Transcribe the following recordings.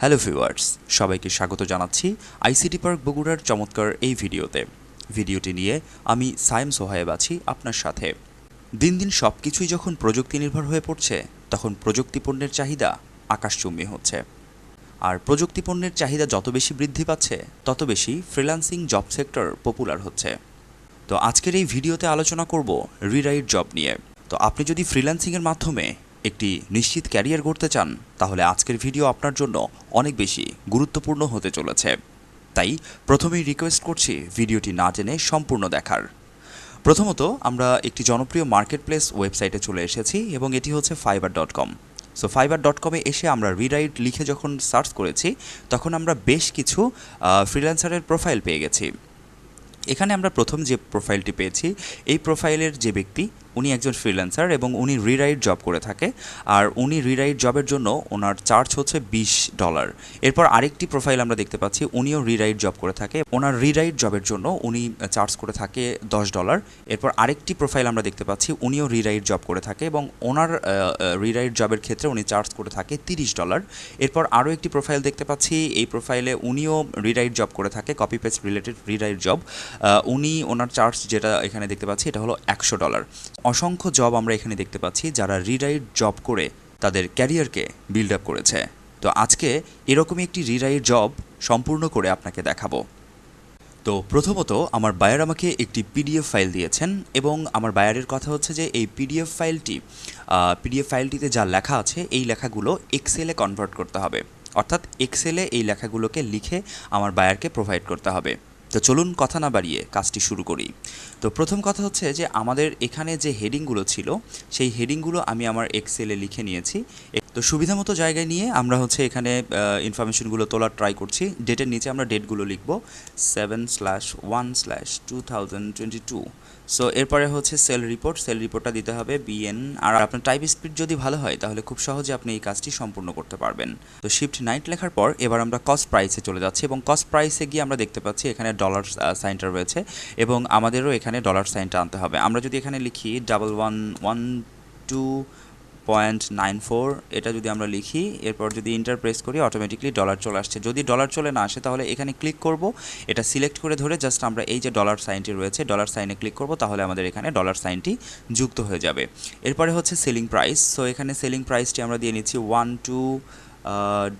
Hello viewers সবাইকে স্বাগত জানাচ্ছি আইসিটি পার্ক বগুড়ার চমৎকার এই ভিডিওতে। ভিডিওটি নিয়ে আমি সায়েম সোহায়েব আছি আপনার সাথে। দিন দিন সব কিছুই যখন প্রযুক্তি নির্ভর হয়ে পড়ছে, তখন প্রযুক্তি পণ্যের চাহিদা আকাশচুম্বী হচ্ছে। আর প্রযুক্তি পণ্যের চাহিদা যত বেশি বৃদ্ধি পাচ্ছে, তত বেশি ফ্রিল্যান্সিং জব সেক্টর পপুলার হচ্ছে। তো আজকের এই ভিডিওতে আলোচনা করব রিরাইট জব নিয়ে। তো আপনি যদি ফ্রিল্যান্সিংয়ের মাধ্যমে একটি নিশ্চিত ক্যারিয়ার গড়তে চান, তাহলে আজকের ভিডিও আপনার জন্য অনেক বেশি গুরুত্বপূর্ণ হতে চলেছে। তাই প্রথমেই রিকোয়েস্ট করছি ভিডিওটি না জেনে সম্পূর্ণ দেখার। প্রথমত, আমরা একটি জনপ্রিয় মার্কেট প্লেস ওয়েবসাইটে চলে এসেছি এবং এটি হচ্ছে Fiverr dot com so Fiverr dot কমে এসে আমরা রিরাইট লিখে যখন সার্চ করেছি, তখন আমরা বেশ কিছু ফ্রিল্যান্সারের প্রোফাইল পেয়ে গেছি। এখানে আমরা প্রথম যে প্রোফাইলটি পেয়েছি, এই প্রোফাইলের যে ব্যক্তি উনি একজন ফ্রিল্যান্সার এবং উনি রিরাইট জব করে থাকে। আর উনি রিরাইট জবের জন্য ওনার চার্জ হচ্ছে বিশ ডলার এরপর আরেকটি প্রোফাইল আমরা দেখতে পাচ্ছি, উনিও রিরাইট জব করে থাকে। ওনার রিরাইট জবের জন্য উনি চার্জ করে থাকে দশ ডলার এরপর আরেকটি প্রোফাইল আমরা দেখতে পাচ্ছি, উনিও রিরাইট জব করে থাকে এবং ওনার রিরাইট জবের ক্ষেত্রে উনি চার্জ করে থাকে তিরিশ ডলার এরপর আরও একটি প্রোফাইল দেখতে পাচ্ছি, এই প্রোফাইলে উনিও রিরাইট জব করে থাকে copy paste related rewrite job উনি ওনার চার্জ যেটা এখানে দেখতে পাচ্ছি, এটা হলো একশো ডলার অসংখ্য জব আমরা এখানে দেখতে পাচ্ছি যারা রিরাইট জব করে তাদের ক্যারিয়ারকে বিল্ড আপ করেছে। তো আজকে এরকমই একটি রিরাইট জব সম্পূর্ণ করে আপনাকে দেখাবো। তো প্রথমত আমার বায়ার আমাকে একটি পিডিএফ ফাইল দিয়েছেন এবং আমার বায়ারের কথা হচ্ছে যে এই পিডিএফ ফাইলটি পিডিএফ ফাইলটিতে যা লেখা আছে এই লেখাগুলো এক্সেলে কনভার্ট করতে হবে। অর্থাৎ এক্সেলে এই লেখাগুলোকে লিখে আমার বায়ারকে প্রোভাইড করতে হবে। তো চলুন কথা না বাড়িয়ে কাজটি শুরু করি। তো প্রথম কথা হচ্ছে যে আমাদের এখানে যে হেডিংগুলো ছিল, সেই হেডিংগুলো আমি আমার এক্সেলে লিখে নিয়েছি। তো সুবিধা মতো জায়গায় নিয়ে আমরা হচ্ছে এখানে ইনফরমেশনগুলো তোলার ট্রাই করছি। ডেটের নিচে আমরা ডেটগুলো লিখব। Seven slash one slash two thousand twenty two so এরপরে হচ্ছে সেল রিপোর্ট সেল রিপোর্টটা দিতে হবে বিএন আর আপনার টাইপ স্পিড যদি ভালো হয়, তাহলে খুব সহজে আপনি এই কাজটি সম্পূর্ণ করতে পারবেন। তো শিফট নাইট লেখার পর এবার আমরা কস্ট প্রাইসে চলে যাচ্ছি এবং কস্ট প্রাইসে গিয়ে আমরা দেখতে পাচ্ছি এখানে ডলার সাইনটা রয়েছে এবং আমাদেরও এখানে ডলার সাইনটা আনতে হবে। আমরা যদি এখানে লিখি double one one two point nine four এটা যদি আমরা লিখি, এরপর যদি ইন্টার প্রেস করি অটোমেটিকলি ডলার চলে আসছে। যদি ডলার চলে না আসে, তাহলে এখানে ক্লিক করব। এটা সিলেক্ট করে ধরে জাস্ট আমরা এই যে ডলার সাইনটি রয়েছে ডলার সাইনে ক্লিক করব, তাহলে আমাদের এখানে ডলার সাইনটি যুক্ত হয়ে যাবে। এরপরে হচ্ছে সেলিং প্রাইস সো এখানে সেলিং প্রাইসটি আমরা দিয়ে নিচ্ছি one two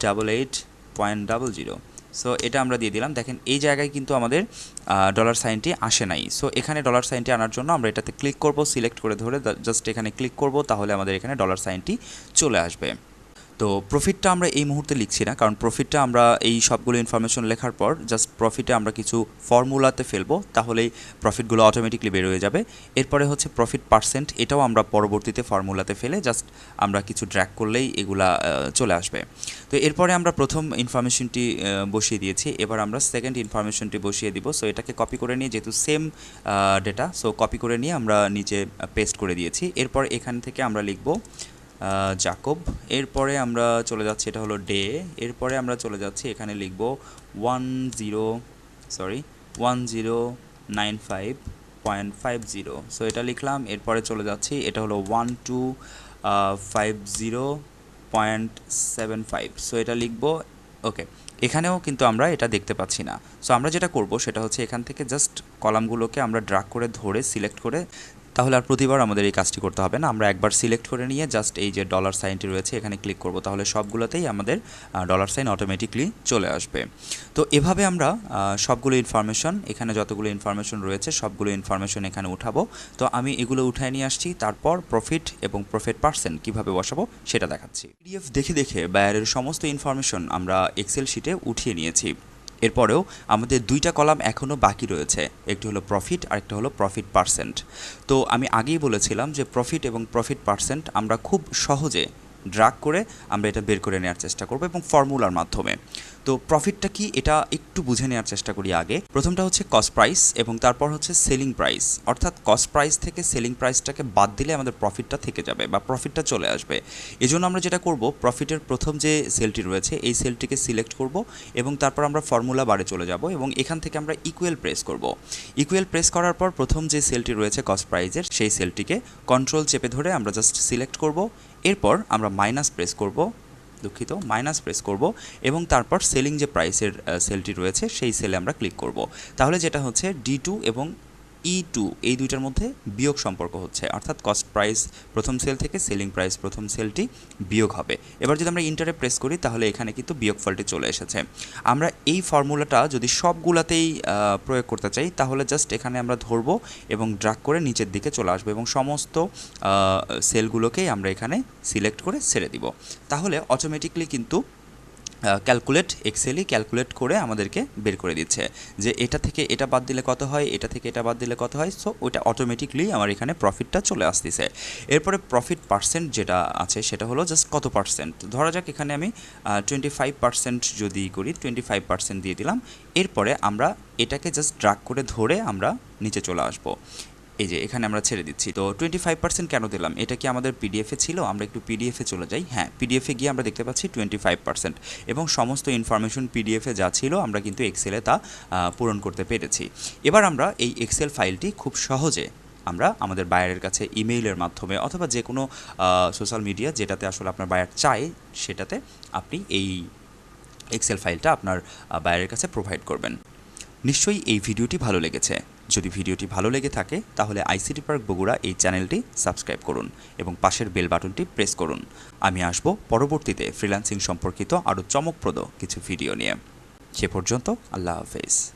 double eight point double zero so এটা আমরা দিয়ে দিলাম। দেখেন, এই জায়গায় কিন্তু আমাদের ডলার সাইনটি আসে নাই। সো এখানে ডলার সাইনটি আনার জন্য আমরা এটাতে ক্লিক করব সিলেক্ট করে ধরে জাস্ট এখানে ক্লিক করব, তাহলে আমাদের এখানে ডলার সাইনটি চলে আসবে। তো প্রফিটটা আমরা এই মুহূর্তে লিখছি না, কারণ প্রফিটটা আমরা এই সবগুলো ইনফরমেশন লেখার পর জাস্ট প্রফিটে আমরা কিছু ফর্মুলাতে ফেলব, তাহলেই প্রফিটগুলো অটোমেটিকলি বের হয়ে যাবে। এরপরে হচ্ছে প্রফিট পার্সেন্ট এটাও আমরা পরবর্তীতে ফর্মুলাতে ফেলে জাস্ট আমরা কিছু ড্র্যাক করলেই এগুলা চলে আসবে। তো এরপরে আমরা প্রথম ইনফরমেশনটি বসিয়ে দিয়েছি। এবার আমরা সেকেন্ড ইনফরমেশনটি বসিয়ে দিব। সো এটাকে কপি করে নিয়ে যেহেতু সেম ডেটা সো কপি করে নিয়ে আমরা নিচে পেস্ট করে দিয়েছি। এরপর এখান থেকে আমরা লিখব জাকব। এরপরে আমরা চলে যাচ্ছি, এটা হলো ডে। এরপরে আমরা চলে যাচ্ছি, এখানে লিখব one zero, sorry, one zero nine five point five zero. So এটা লিখলাম, এরপরে চলে যাচ্ছি, এটা হলো one two five zero point seven five. So এটা লিখব, ওকে। এখানেও কিন্তু আমরা এটা দেখতে পাচ্ছি না। সো আমরা যেটা করব, সেটা হচ্ছে এখান থেকে জাস্ট কলামগুলোকে আমরা ড্রাগ করে ধরে, সিলেক্ট করে তাহলে আর প্রতিবার আমাদের এই কাজটি করতে হবে না। আমরা একবার সিলেক্ট করে নিয়ে জাস্ট এই যে ডলার সাইনটি রয়েছে, এখানে ক্লিক করব। তাহলে সবগুলোতেই আমাদের ডলার সাইন অটোমেটিকলি চলে আসবে। তো এভাবে আমরা সবগুলো ইনফরমেশন এখানে যতগুলো ইনফরমেশন রয়েছে, সবগুলো ইনফরমেশন এখানে উঠাবো। তো আমি এগুলো উঠায় নিয়ে আসছি, তারপর প্রফিট এবং প্রফিট পার্সেন্ট কীভাবে বসাবো সেটা দেখাচ্ছি। পিডিএফ দেখে দেখে, বায়ারের সমস্ত ইনফরমেশন আমরা এক্সেল শিটে উঠিয়ে নিয়েছি। এরপরেও আমাদের দুইটা কলাম এখনও বাকি রয়েছে। একটি হলো প্রফিট আর একটা হলো প্রফিট পার্সেন্ট তো আমি আগেই বলেছিলাম যে প্রফিট এবং প্রফিট পার্সেন্ট আমরা খুব সহজে ড্রাগ করে আমরা এটা বের করে নেওয়ার চেষ্টা করব এবং ফর্মুলার মাধ্যমে। তো প্রফিটটা কি? এটা একটু বুঝে নেওয়ার চেষ্টা করি আগে। প্রথমটা হচ্ছে কস্ট প্রাইস এবং তারপর হচ্ছে সেলিং প্রাইস অর্থাৎ কস্ট প্রাইস থেকে সেলিং প্রাইসটাকে বাদ দিলে আমাদের প্রফিটটা থেকে যাবে বা প্রফিটটা চলে আসবে। এজন্য আমরা যেটা করব প্রফিটের প্রথম যে সেলটি রয়েছে, এই সেলটিকে সিলেক্ট করব এবং তারপর আমরা ফর্মুলা বারে চলে যাব এবং এখান থেকে আমরা ইকুয়েল প্রেস করব। ইকুয়েল প্রেস করার পর প্রথম যে সেলটি রয়েছে কস্ট প্রাইজের সেই সেলটিকে কন্ট্রোল চেপে ধরে আমরা জাস্ট সিলেক্ট করব এরপর আমরা মাইনাস প্রেস করব, দুঃখিত মাইনাস প্রেস করব এবং তারপর সেলিং যে প্রাইসের সেলটি রয়েছে, সেই সেলে আমরা ক্লিক করব। তাহলে যেটা হচ্ছে ডি টু এবং ই টু এই দুইটার মধ্যে বিয়োগ সম্পর্ক হচ্ছে। অর্থাৎ কস্ট প্রাইস প্রথম সেল থেকে সেলিং প্রাইস প্রথম সেলটি বিয়োগ হবে। এবার যদি আমরা ইন্টারে প্রেস করি, তাহলে এখানে কিন্তু বিয়োগ ফলটি চলে এসেছে। আমরা এই ফর্মুলাটা যদি সবগুলাতেই প্রয়োগ করতে চাই, তাহলে জাস্ট এখানে আমরা ধরবো এবং ড্রাগ করে নিচের দিকে চলে আসব এবং সমস্ত সেলগুলোকেই আমরা এখানে সিলেক্ট করে ছেড়ে দিব। তাহলে অটোমেটিকলি কিন্তু ক্যালকুলেট এক্সেলই ক্যালকুলেট করে আমাদেরকে বের করে দিচ্ছে। যে এটা থেকে এটা বাদ দিলে কত হয়, এটা থেকে এটা বাদ দিলে কত হয় সো ওইটা অটোমেটিকলি আমার এখানে প্রফিটটা চলে আসতেছে। এরপরে প্রফিট পার্সেন্ট যেটা আছে সেটা হলো জাস্ট কত পার্সেন্ট ধরা যাক এখানে আমি টোয়েন্টি ফাইভ পার্সেন্ট যদি করি টোয়েন্টি ফাইভ পার্সেন্ট দিয়ে দিলাম, এরপরে আমরা এটাকে জাস্ট ড্রাগ করে ধরে আমরা নিচে চলে আসব। এই যে, এখানে আমরা ছেড়ে দিচ্ছি। তো টোয়েন্টি ফাইভ পার্সেন্ট কেন দিলাম? এটা কি আমাদের পিডিএফে ছিল? আমরা একটু পিডিএফে চলে যাই। হ্যাঁ পিডিএফে গিয়ে আমরা দেখতে পাচ্ছি টোয়েন্টি ফাইভ পার্সেন্ট এবং সমস্ত ইনফরমেশন পিডিএফে যা ছিল আমরা কিন্তু এক্সেলে তা পূরণ করতে পেরেছি। এবার আমরা এই এক্সেল ফাইলটি খুব সহজে আমরা আমাদের বায়ারের কাছে ইমেইলের মাধ্যমে অথবা যে কোনো সোশ্যাল মিডিয়া যেটাতে আসলে আপনার বায়ার চায়, সেটাতে আপনি এই এক্সেল ফাইলটা আপনার বায়ারের কাছে প্রোভাইড করবেন। নিশ্চয়ই এই ভিডিওটি ভালো লেগেছে। যদি ভিডিওটি ভালো লেগে থাকে, তাহলে আইসিটি পার্ক বগুড়া এই চ্যানেলটি সাবস্ক্রাইব করুন এবং পাশের বেল বাটনটি প্রেস করুন। আমি আসব পরবর্তীতে ফ্রিল্যান্সিং সম্পর্কিত আরও চমকপ্রদ কিছু ভিডিও নিয়ে। সে পর্যন্ত আল্লাহ হাফেজ।